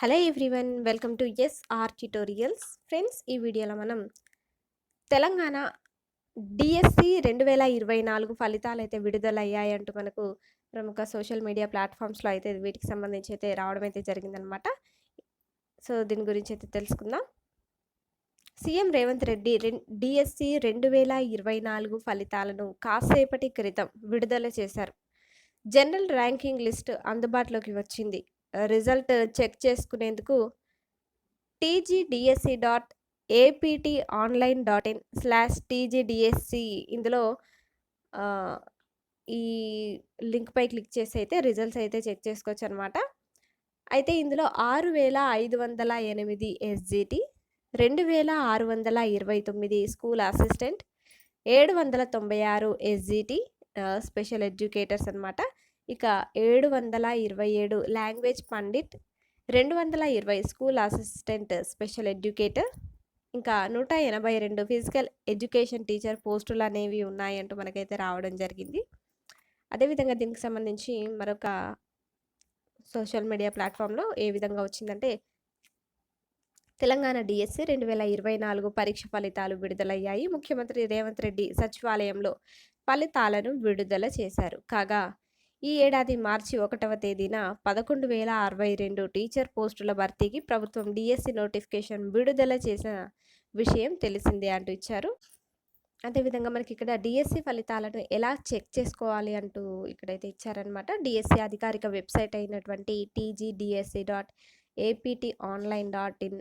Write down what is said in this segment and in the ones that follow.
Hello everyone welcome to S R tutorials. Friends ఈ వీడియోలో మనం తెలంగాణ డిఎస్సి రెండు వేల ఇరవై నాలుగు ఫలితాలు అయితే విడుదలయ్యాయంటూ మనకు ప్రముఖ సోషల్ మీడియా ప్లాట్ఫామ్స్లో అయితే వీటికి సంబంధించి అయితే రావడం అయితే జరిగిందనమాట సో దీని గురించి అయితే తెలుసుకుందాం. సీఎం రేవంత్ రెడ్డి డిఎస్సి రెండు వేల ఇరవై నాలుగు ఫలితాలను కాసేపటి క్రితం విడుదల చేశారు. జనరల్ ర్యాంకింగ్ లిస్ట్ అందుబాటులోకి వచ్చింది. రిజల్ట్ చెక్ చేసుకునేందుకు TGDSC dot APT online dot in slash TGDSC ఇందులో ఈ లింక్పై క్లిక్ చేసి అయితే రిజల్ట్స్ అయితే చెక్ చేసుకోవచ్చు అనమాట అయితే ఇందులో ఆరు వేల ఐదు వందల ఎనిమిది ఎస్జిటి రెండు వేల ఆరు వందల ఇరవై తొమ్మిది స్కూల్ అసిస్టెంట్ ఏడు వందల తొంభై ఆరు ఎస్జిటి స్పెషల్ ఎడ్యుకేటర్స్ అనమాట ఇక ఏడు వందల ఇరవై ఏడు లాంగ్వేజ్ పండిట్ రెండు వందల ఇరవై స్కూల్ అసిస్టెంట్ స్పెషల్ ఎడ్యుకేటర్ ఇంకా నూట ఎనభై రెండు ఫిజికల్ ఎడ్యుకేషన్ టీచర్ పోస్టులు అనేవి ఉన్నాయంటూ మనకైతే రావడం జరిగింది. అదేవిధంగా దీనికి సంబంధించి మరొక సోషల్ మీడియా ప్లాట్ఫామ్లో ఏ విధంగా వచ్చిందంటే తెలంగాణ డిఎస్సి రెండు వేల ఇరవై నాలుగు పరీక్ష ఫలితాలు విడుదలయ్యాయి. ముఖ్యమంత్రి రేవంత్ రెడ్డి సచివాలయంలో ఫలితాలను విడుదల చేశారు. కాగా ఈ ఏడాది మార్చి ఒకటవ తేదీన పదకొండు వేల అరవై రెండు టీచర్ పోస్టుల భర్తీకి ప్రభుత్వం డిఎస్సి నోటిఫికేషన్ విడుదల చేసిన విషయం తెలిసిందే అంటూ ఇచ్చారు. అదేవిధంగా మనకి ఇక్కడ డిఎస్సి ఫలితాలను ఎలా చెక్ చేసుకోవాలి అంటూ ఇక్కడైతే ఇచ్చారనమాట డిఎస్సి అధికారిక వెబ్సైట్ అయినటువంటి TGDSC dot APT online dot in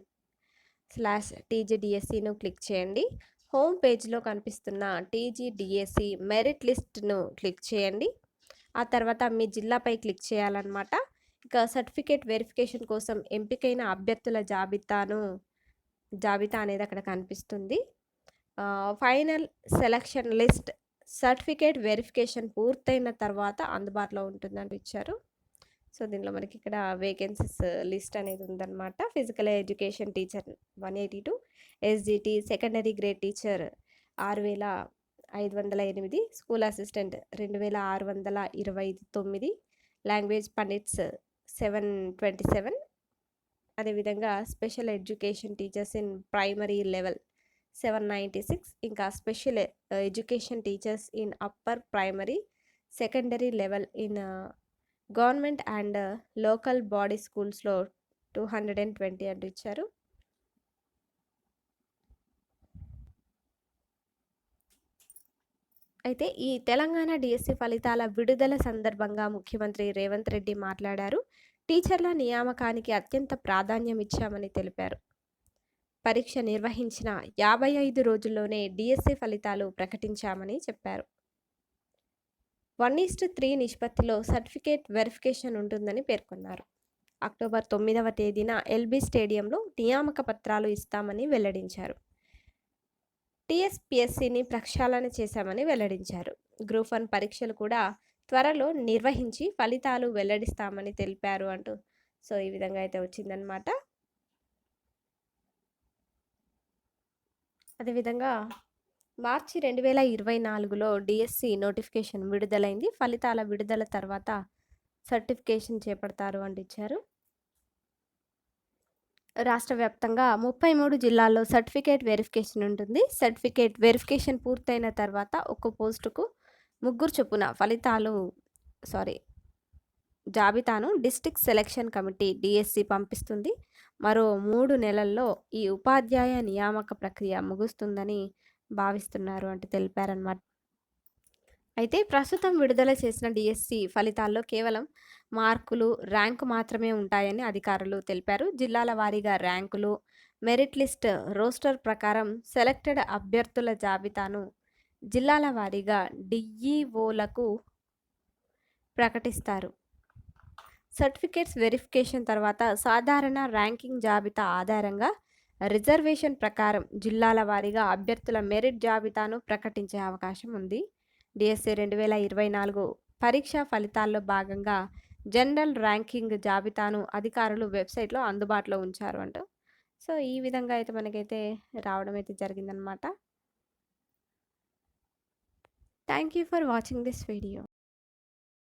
slash టీజీడిఎస్సిను click చేయండి. హోమ్ పేజ్లో కనిపిస్తున్న టీజీడిఎస్సి మెరిట్ లిస్ట్ను క్లిక్ చేయండి. ఆ తర్వాత మీ జిల్లాపై క్లిక్ చేయాలన్నమాట. ఇక సర్టిఫికేట్ వెరిఫికేషన్ కోసం ఎంపికైన అభ్యర్థుల జాబితాను జాబితా అనేది అక్కడ కనిపిస్తుంది. Final selection list certificate verification పూర్తయిన తర్వాత అందుబాటులో ఉంటుందని ఇచ్చారు. సో దీనిలో మనకి ఇక్కడ వేకెన్సీస్ లిస్ట్ అనేది ఉందన్నమాట. Physical education teacher one eighty two SGT secondary grade teacher ఆరు వేల ఐదు వందల ఎనిమిది స్కూల్ అసిస్టెంట్ రెండు వేల ఆరు వందల ఇరవై తొమ్మిది language pandits seven twenty seven. అదేవిధంగా special education teachers in primary level seven ninety six. ఇంకా special education teachers in upper primary secondary level in government and local body స్కూల్స్లో టూ హండ్రెడ్ అండ్ ట్వంటీ అంటూ ఇచ్చారు అయితే ఈ Telangana DSC ఫలితాల విడుదల సందర్భంగా ముఖ్యమంత్రి రేవంత్ రెడ్డి మాట్లాడారు. టీచర్ల నియామకానికి అత్యంత ప్రాధాన్యం ఇచ్చామని తెలిపారు. పరీక్ష నిర్వహించిన యాభై ఐదు రోజుల్లోనే డిఎస్సి ఫలితాలు ప్రకటించామని చెప్పారు. వన్ ఈస్ట్ త్రీ నిష్పత్తిలో సర్టిఫికేట్ వెరిఫికేషన్ ఉంటుందని పేర్కొన్నారు. అక్టోబర్ తొమ్మిదవ తేదీన ఎల్బీ స్టేడియంలో నియామక పత్రాలు ఇస్తామని వెల్లడించారు. టీఎస్పిఎస్సిని ప్రక్షాళన చేశామని వెల్లడించారు. గ్రూప్ వన్ పరీక్షలు కూడా త్వరలో నిర్వహించి ఫలితాలు వెల్లడిస్తామని తెలిపారు అంటూ సో ఈ విధంగా అయితే వచ్చిందనమాట అదేవిధంగా మార్చి రెండు వేల ఇరవై నాలుగులో డిఎస్సి నోటిఫికేషన్ విడుదలైంది. ఫలితాల విడుదల తర్వాత సర్టిఫికేషన్ చేపడతారు అంటిచ్చారు. రాష్ట్ర వ్యాప్తంగా ముప్పై మూడు జిల్లాల్లో సర్టిఫికేట్ వెరిఫికేషన్ ఉంటుంది. సర్టిఫికేట్ వెరిఫికేషన్ పూర్తయిన తర్వాత ఒక్క పోస్టుకు ముగ్గురు చొప్పున ఫలితాలు సారీ జాబితాను డిస్టిక్ సెలక్షన్ కమిటీ డిఎస్సి పంపిస్తుంది. మరో మూడు నెలల్లో ఈ ఉపాధ్యాయ నియామక ప్రక్రియ ముగుస్తుందని భావిస్తున్నారు అంటే తెలిపారనమాట అయితే ప్రస్తుతం విడుదల చేసిన డిఎస్సి ఫలితాల్లో కేవలం మార్కులు ర్యాంకు మాత్రమే ఉంటాయని అధికారులు తెలిపారు. జిల్లాల వారీగా ర్యాంకులు మెరిట్ లిస్ట్ రోస్టర్ ప్రకారం సెలెక్టెడ్ అభ్యర్థుల జాబితాను జిల్లాల వారీగా డిఈఓలకు ప్రకటిస్తారు. సర్టిఫికేట్స్ వెరిఫికేషన్ తర్వాత సాధారణ ర్యాంకింగ్ జాబితా ఆధారంగా రిజర్వేషన్ ప్రకారం జిల్లాల వారీగా అభ్యర్థుల మెరిట్ జాబితాను ప్రకటించే అవకాశం ఉంది. డిఎస్సి రెండు వేల ఇరవై నాలుగు పరీక్ష ఫలితాల్లో భాగంగా జనరల్ ర్యాంకింగ్ జాబితాను అధికారులు వెబ్సైట్లో అందుబాటులో ఉంచారు అంటూ. సో ఈ విధంగా అయితే మనకైతే రావడం అయితే జరిగిందనమాట thank you for watching this video.